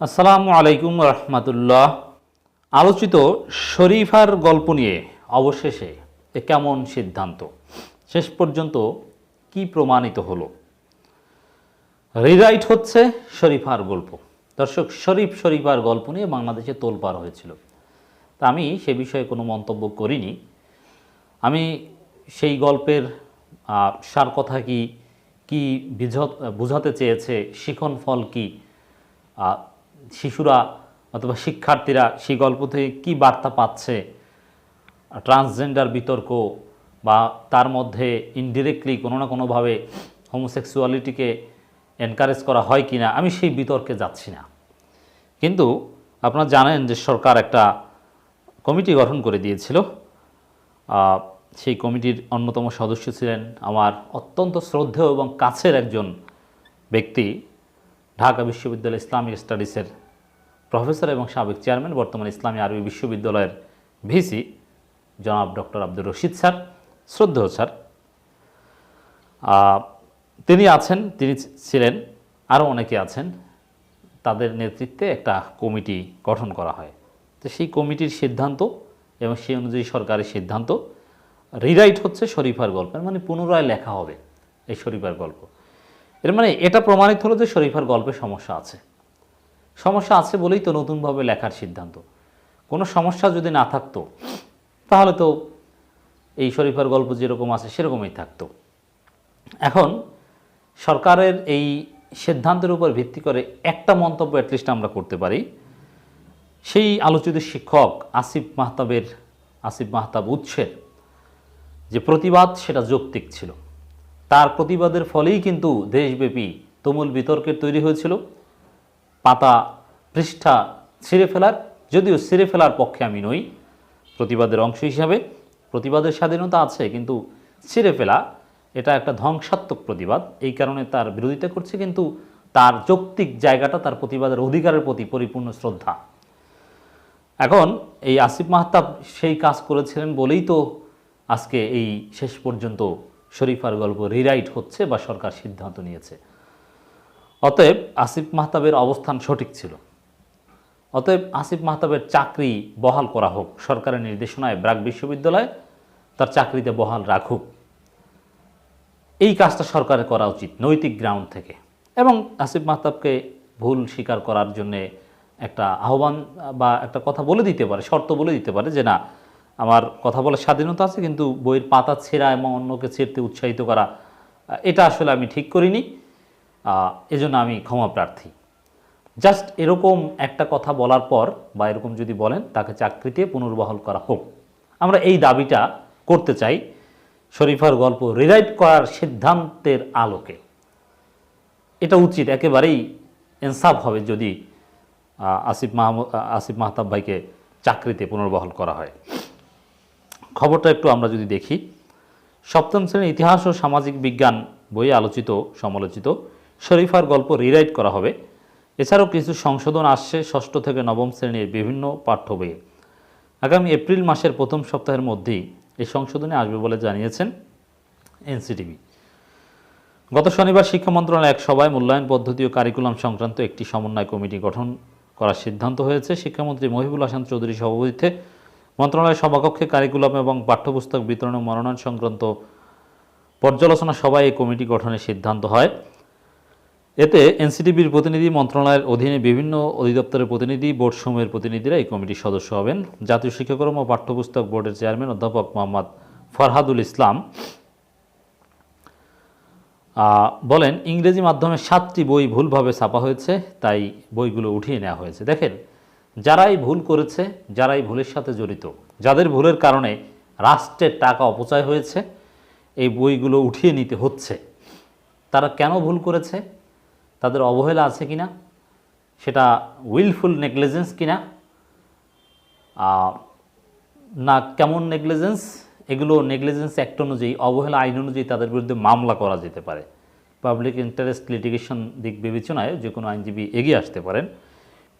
আসসালামু আলাইকুম রহমতুল্লাহ। আলোচিত শরীফার গল্প নিয়ে অবশেষে এ কেমন সিদ্ধান্ত? শেষ পর্যন্ত কি প্রমাণিত হলো? রিরাইট হচ্ছে শরীফার গল্প। দর্শক, শরীফ শরীফার গল্প নিয়ে বাংলাদেশে তোলপাড় হয়েছিল। তা আমি সে বিষয়ে কোনো মন্তব্য করিনি। আমি সেই গল্পের সার কথা কি কি বিঝ- বোঝাতে চেয়েছে, শিখন ফল কি শিশুরা অথবা শিক্ষার্থীরা সেই গল্প থেকে কী বার্তা পাচ্ছে? ট্রান্সজেন্ডার বিতর্ক বা তার মধ্যে ইনডিরেক্টলি কোনো না কোনোভাবে হোমোসেক্সুয়ালিটিকে এনকারেজ করা হয় কি না আমি সেই বিতর্কে যাচ্ছি না। কিন্তু আপনারা জানেন যে সরকার একটা কমিটি গঠন করে দিয়েছিল। সেই কমিটির অন্যতম সদস্য ছিলেন আমার অত্যন্ত শ্রদ্ধেয় এবং কাছের একজন ব্যক্তি, ঢাকা বিশ্ববিদ্যালয় ইসলামিক স্টাডিজের প্রফেসর এবং সাবেক চেয়ারম্যান, বর্তমানে ইসলামী আরবি বিশ্ববিদ্যালয়ের ভিসি, জনাব ডক্টর আব্দুর রশিদ স্যার, শ্রদ্ধেয় স্যার। তিনি আছেন, তিনি ছিলেন, আরও অনেকে আছেন, তাদের নেতৃত্বে একটা কমিটি গঠন করা হয়। তো সেই কমিটির সিদ্ধান্ত এবং সেই অনুযায়ী সরকারের সিদ্ধান্ত রিরাইট হচ্ছে শরীফার গল্পের মানে পুনরায় লেখা হবে এই শরীফার গল্প। এর মানে এটা প্রমাণিত হলো যে শরীফার গল্পে সমস্যা আছে। সমস্যা আছে বলেই তো নতুনভাবে লেখার সিদ্ধান্ত। কোনো সমস্যা যদি না থাকতো, তাহলে তো এই শরীফার গল্প যেরকম আছে সেরকমই থাকতো। এখন সরকারের এই সিদ্ধান্তের উপর ভিত্তি করে একটা মন্তব্য অ্যাটলিস্ট আমরা করতে পারি। সেই আলোচিত শিক্ষক আসিফ মাহতাবের, আসিফ মাহতাব উৎসের যে প্রতিবাদ সেটা যৌক্তিক ছিল। তার প্রতিবাদের ফলেই কিন্তু দেশব্যাপী তুমুল বিতর্কের তৈরি হয়েছিল। পাতা পৃষ্ঠা ছিঁড়ে ফেলার, যদিও ছিঁড়ে ফেলার পক্ষে আমি নই। প্রতিবাদের অংশ হিসাবে প্রতিবাদের স্বাধীনতা আছে, কিন্তু ছিঁড়ে ফেলা এটা একটা ধ্বংসাত্মক প্রতিবাদ। এই কারণে তার বিরোধিতা করছে, কিন্তু তার যৌক্তিক জায়গাটা, তার প্রতিবাদের অধিকারের প্রতি পরিপূর্ণ শ্রদ্ধা। এখন এই আসিফ মাহতাব সেই কাজ করেছিলেন বলেই তো আজকে এই শেষ পর্যন্ত শরীফার গল্প রিরাইট হচ্ছে বা সরকার সিদ্ধান্ত নিয়েছে। অতএব আসিফ মাহতাবের অবস্থান সঠিক ছিল। অতএব আসিফ মাহতাবের চাকরি বহাল করা হোক, সরকারের নির্দেশনায় ব্রাক বিশ্ববিদ্যালয় তার চাকরিতে বহাল রাখুক। এই কাজটা সরকারের করা উচিত, নৈতিক গ্রাউন্ড থেকে। এবং আসিফ মাহতাবকে ভুল স্বীকার করার জন্যে একটা আহ্বান বা একটা কথা বলে দিতে পারে, শর্ত বলে দিতে পারে যে না, আমার কথা বলার স্বাধীনতা আছে, কিন্তু বইয়ের পাতা ছেঁড়া এবং অন্যকে ছেড়তে উৎসাহিত করা, এটা আসলে আমি ঠিক করিনি। এজন্য আমি ক্ষমা প্রার্থী। জাস্ট এরকম একটা কথা বলার পর, বা এরকম যদি বলেন, তাকে চাকরিতে পুনর্বহাল করা হোক। আমরা এই দাবিটা করতে চাই শরীফার গল্প রিরাইট করার সিদ্ধান্তের আলোকে। এটা উচিত, একেবারেই ইনসাফ হবে যদি আসিফ মাহমুদ আসিফ মাহতাব ভাইকে চাকরিতে পুনর্বহাল করা হয়। খবরটা একটু আমরা যদি দেখি, সপ্তম শ্রেণির ইতিহাস ও সামাজিক বিজ্ঞান বইয়ে আলোচিত, সমালোচিত। শরীফার গল্প রিরাইট করা হবে। এছাড়াও কিছু সংশোধন আসছে ষষ্ঠ থেকে নবম শ্রেণির বিভিন্ন পাঠ্য বইয়ে। আগামী এপ্রিল মাসের প্রথম সপ্তাহের মধ্যেই এই সংশোধনে আসবে বলে জানিয়েছেন এনসিটিভি। গত শনিবার শিক্ষা মন্ত্রণালয় এক সভায় মূল্যায়ন পদ্ধতি ও কারিকুলাম সংক্রান্ত একটি সমন্বয় কমিটি গঠন করার সিদ্ধান্ত হয়েছে। শিক্ষামন্ত্রী মহিবুল হাসান চৌধুরী সভাপতিত্বে মন্ত্রণালয়ের সভাকক্ষে কারিকুলাম এবং পাঠ্যপুস্তক বিতরণ ও মনোনয়ন সংক্রান্ত পর্যালোচনা সভায় এই কমিটি গঠনের সিদ্ধান্ত হয়। এতে এনসিটিবির প্রতিনিধি মন্ত্রণালয়ের অধীনে বিভিন্ন অধিদপ্তরের প্রতিনিধি, বোর্ড সমূহের প্রতিনিধিরা এই কমিটির সদস্য হবেন। জাতীয় শিক্ষাক্রম ও পাঠ্যপুস্তক বোর্ডের চেয়ারম্যান অধ্যাপক মোহাম্মদ ফরহাদুল ইসলাম বলেন, ইংরেজি মাধ্যমে সাতটি বই ভুলভাবে ছাপা হয়েছে, তাই বইগুলো উঠিয়ে নেওয়া হয়েছে। দেখেন, যারাই ভুল করেছে, যারাই ভুলের সাথে জড়িত, যাদের ভুলের কারণে রাষ্ট্রের টাকা অপচয় হয়েছে, এই বইগুলো উঠিয়ে নিতে হচ্ছে। তারা কেন ভুল করেছে? তাদের অবহেলা আছে কি না সেটা উইলফুল নেগলিজেন্স কি না না কেমন নেগলিজেন্স এগুলো নেগলিজেন্স অ্যাক্ট অনুযায়ী, অবহেলা আইন অনুযায়ী তাদের বিরুদ্ধে মামলা করা যেতে পারে। পাবলিক ইন্টারেস্ট লিটিগেশন দিক বিবেচনায় যে কোনো আইনজীবী এগিয়ে আসতে পারেন।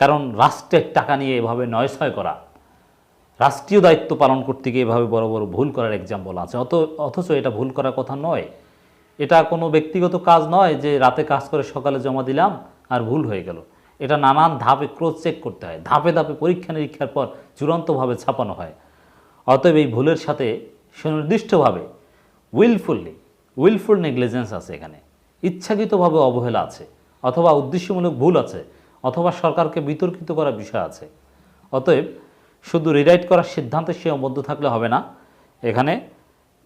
কারণ রাষ্ট্রের টাকা নিয়ে এভাবে নয়ছয় করা, রাষ্ট্রীয় দায়িত্ব পালন করতে গিয়ে এভাবে বড় বড় ভুল করার এক্সাম্পল আছে। অত, অথচ এটা ভুল করার কথা নয়। এটা কোনো ব্যক্তিগত কাজ নয় যে রাতে কাজ করে সকালে জমা দিলাম আর ভুল হয়ে গেল। এটা নানান ধাপে ক্রস চেক করতে হয়। ধাপে ধাপে পরীক্ষা নিরীক্ষার পর চূড়ান্তভাবে ছাপানো হয়। অতএব এই ভুলের সাথে সুনির্দিষ্টভাবে উইলফুললি উইলফুল নেগলিজেন্স আছে এখানে। ইচ্ছাকৃতভাবে অবহেলা আছে, অথবা উদ্দেশ্যমূলক ভুল আছে, অথবা সরকারকে বিতর্কিত করার বিষয় আছে। অতএব শুধু রিরাইট করার সিদ্ধান্তে সীমাবদ্ধ থাকলে হবে না। এখানে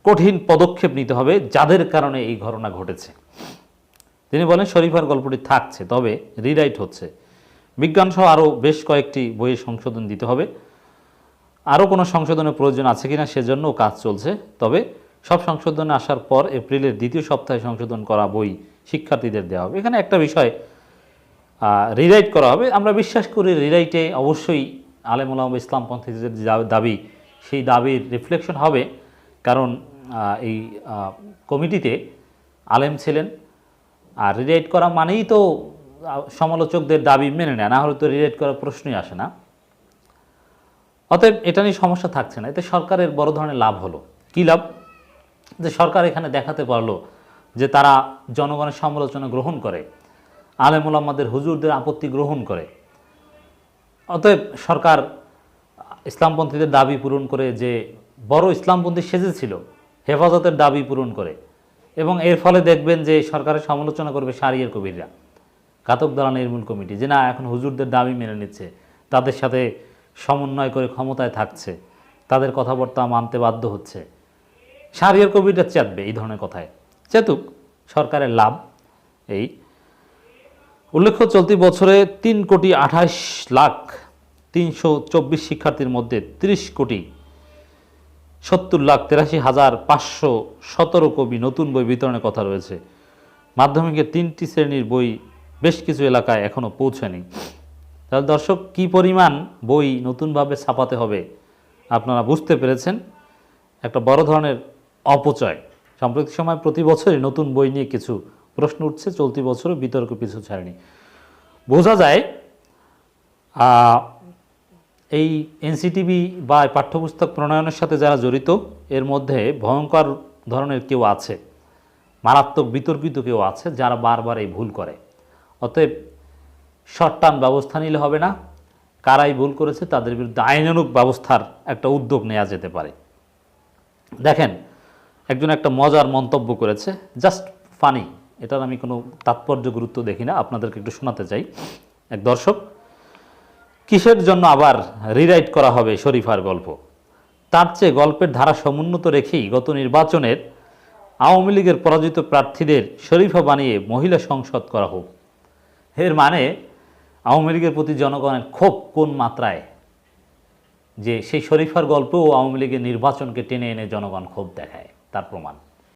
কঠিন পদক্ষেপ নিতে হবে যাদের কারণে এই ঘটনা ঘটেছে। তিনি বলেন, শরীফার গল্পটি থাকছে, তবে রিরাইট হচ্ছে। বিজ্ঞান সহ আরও বেশ কয়েকটি বইয়ে সংশোধন দিতে হবে। আরও কোনো সংশোধনের প্রয়োজন আছে কিনা সেজন্যও কাজ চলছে, তবে সব সংশোধনে আসার পর এপ্রিলের দ্বিতীয় সপ্তাহে সংশোধন করা বই শিক্ষার্থীদের দেওয়া হবে। এখানে একটা বিষয় রিরাইট করা হবে। আমরা বিশ্বাস করি রিরাইটে অবশ্যই ইসলামপন্থীদের যে দাবি, সেই দাবির রিফ্লেকশন হবে। কারণ এই কমিটিতে আলেম ছিলেন। আর রিরাইট করা মানেই তো সমালোচকদের দাবি মেনে নেয়, না হলে তো রিরাইট করার প্রশ্নই আসে না। অতএব এটা নিয়ে সমস্যা থাকছে না। এতে সরকারের বড় ধরনের লাভ হলো। কী লাভ? যে সরকার এখানে দেখাতে পারল যে তারা জনগণের সমালোচনা গ্রহণ করে আলেমুল আমাদের হুজুরদের আপত্তি গ্রহণ করে। অতএব সরকার ইসলামপন্থীদের দাবি পূরণ করে যে বড় ইসলামপন্থী সেজেছিল হেফাজতের দাবি পূরণ করে এবং এর ফলে দেখবেন যে সরকারের সমালোচনা করবে সারিয়ার কবিররা। ঘাতক দ্বারা নির্মূল কমিটি। যে না, এখন হুজুরদের দাবি মেনে নিচ্ছে, তাদের সাথে সমন্বয় করে ক্ষমতায় থাকছে, তাদের কথাবার্তা মানতে বাধ্য হচ্ছে। সারিয়ার কবিটা চেতবে এই ধরনের কথায়। চেতুক সরকারের লাভ এই। উল্লেখ্য, চলতি বছরে তিন কোটি আঠাশ লাখ তিনশো চব্বিশ শিক্ষার্থীর মধ্যে তিরিশ কোটি সত্তর লাখ তেরাশি হাজার পাঁচশো সতেরো কবি নতুন বই বিতরণের কথা রয়েছে। মাধ্যমিকের তিনটি শ্রেণির বই বেশ কিছু এলাকায় এখনও পৌঁছায়নি তাহলে দর্শক, কি পরিমাণ বই নতুনভাবে ছাপাতে হবে আপনারা বুঝতে পেরেছেন। একটা বড় ধরনের অপচয়। সাম্প্রতিক সময় প্রতি বছরই নতুন বই নিয়ে কিছু প্রশ্ন উঠছে, চলতি বছরও বিতর্ক পিছু ছাড়েনি। বোঝা যায় এই এনসিটিভি বা পাঠ্যপুস্তক প্রণয়নের সাথে যারা জড়িত, এর মধ্যে ভয়ঙ্কর ধরনের কেউ আছে, মারাত্মক বিতর্কিত কেউ আছে, যারা বারবার এই ভুল করে। অতএব শর্ট টার্ম ব্যবস্থা নিলে হবে না। কারাই ভুল করেছে, তাদের বিরুদ্ধে আইনানুক ব্যবস্থার একটা উদ্যোগ নেওয়া যেতে পারে। দেখেন, একজন একটা মজার মন্তব্য করেছে, জাস্ট ফানি। এটার আমি কোনো তাৎপর্য গুরুত্ব দেখি না, আপনাদেরকে একটু শোনাতে চাই। এক দর্শক কিসের জন্য আবার রিরাইট করা হবে শরীফার গল্প? তার চেয়ে গল্পের ধারা সমুন্নত রেখেই গত নির্বাচনের আওয়ামী লীগের পরাজিত প্রার্থীদের শরীফা বানিয়ে মহিলা সংসদ করা হোক। এর মানে আওয়ামী লীগের প্রতি জনগণের ক্ষোভ কোন মাত্রায়? যে সেই শরীফার গল্পও আওয়ামী লীগের নির্বাচনকে টেনে এনে জনগণ ক্ষোভ দেখায়, তার প্রমাণ।